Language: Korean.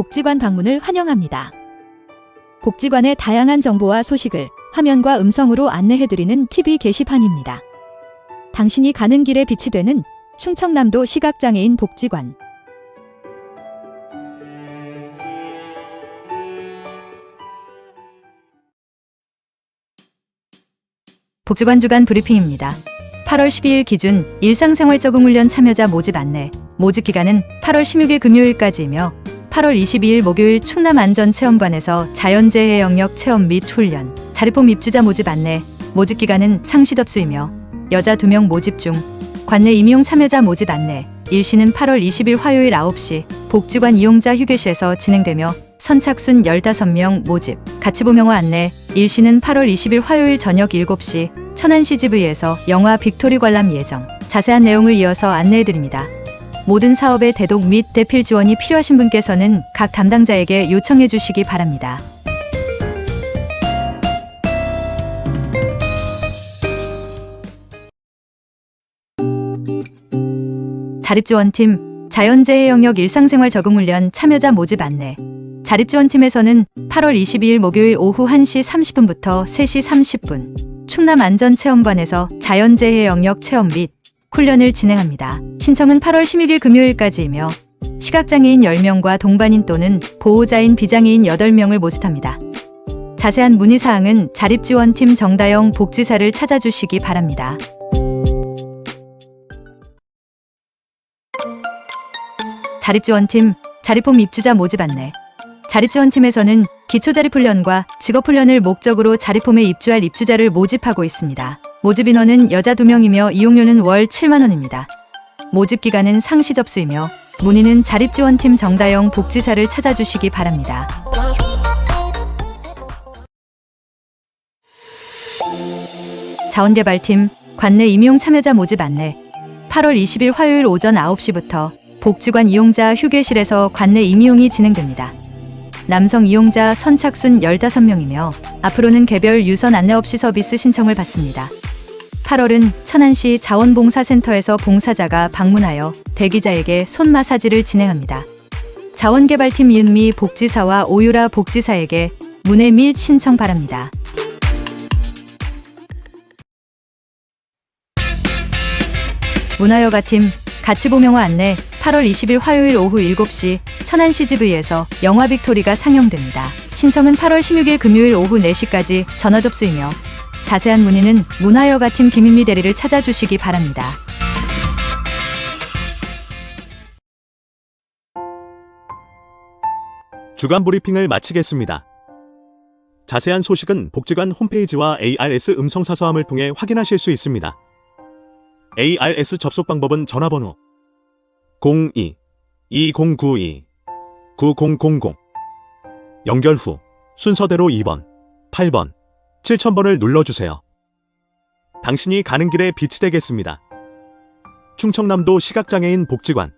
복지관 방문을 환영합니다. 복지관의 다양한 정보와 소식을 화면과 음성으로 안내해드리는 TV 게시판입니다. 당신이 가는 길에 빛이 되는 충청남도 시각장애인 복지관. 복지관 주간 브리핑입니다. 8월 12일 기준 일상생활 적응 훈련 참여자 모집 안내. 모집 기간은 8월 16일 금요일까지이며 8월 22일 목요일 충남 안전체험관에서 자연재해 영역 체험 및 훈련. 다리폼 입주자 모집 안내. 모집 기간은 상시 접수이며 여자 2명 모집 중 관내 임용 참여자 모집 안내. 일시는 8월 20일 화요일 9시 복지관 이용자 휴게실에서 진행되며 선착순 15명 모집. 가치보명화 안내. 일시는 8월 20일 화요일 저녁 7시 천안 CGV에서 영화 빅토리 관람 예정. 자세한 내용을 이어서 안내해드립니다. 모든 사업의 대독 및 대필 지원이 필요하신 분께서는 각 담당자에게 요청해 주시기 바랍니다. 자립지원팀 자연재해 영역 일상생활 적응 훈련 참여자 모집 안내 자립지원팀에서는 8월 22일 목요일 오후 1시 30분부터 3시 30분 충남 안전체험관에서 자연재해 영역 체험 및 훈련을 진행합니다. 신청은 8월 16일 금요일까지이며 시각장애인 10명과 동반인 또는 보호자인 비장애인 8명을 모집합니다. 자세한 문의사항은 자립지원팀 정다영 복지사를 찾아주시기 바랍니다. 자립지원팀 자립홈 입주자 모집 안내 자립지원팀에서는 기초자립훈련과 직업훈련을 목적으로 자립홈에 입주할 입주자를 모집하고 있습니다. 모집 인원은 여자 2명이며 이용료는 월 7만원입니다. 모집 기간은 상시 접수이며 문의는 자립지원팀 정다영 복지사를 찾아주시기 바랍니다. 자원개발팀 관내 임용 참여자 모집 안내 8월 20일 화요일 오전 9시부터 복지관 이용자 휴게실에서 관내 임용이 진행됩니다. 남성 이용자 선착순 15명이며 앞으로는 개별 유선 안내 없이 서비스 신청을 받습니다. 8월은 천안시 자원봉사센터에서 봉사자가 방문하여 대기자에게 손 마사지를 진행합니다. 자원개발팀 이은미 복지사와 오유라 복지사에게 문의 및 신청 바랍니다. 문화여가팀 가치보명화 안내 8월 20일 화요일 오후 7시 천안 CGV에서 영화 빅토리가 상영됩니다. 신청은 8월 16일 금요일 오후 4시까지 전화 접수이며 자세한 문의는 문화여가 팀 김인미 대리를 찾아주시기 바랍니다. 주간 브리핑을 마치겠습니다. 자세한 소식은 복지관 홈페이지와 ARS 음성 사서함을 통해 확인하실 수 있습니다. ARS 접속 방법은 전화번호 02-2092-9000 연결 후 순서대로 2번, 8번, 7000번을 눌러주세요. 당신이 가는 길에 빛이 되겠습니다. 충청남도 시각장애인 복지관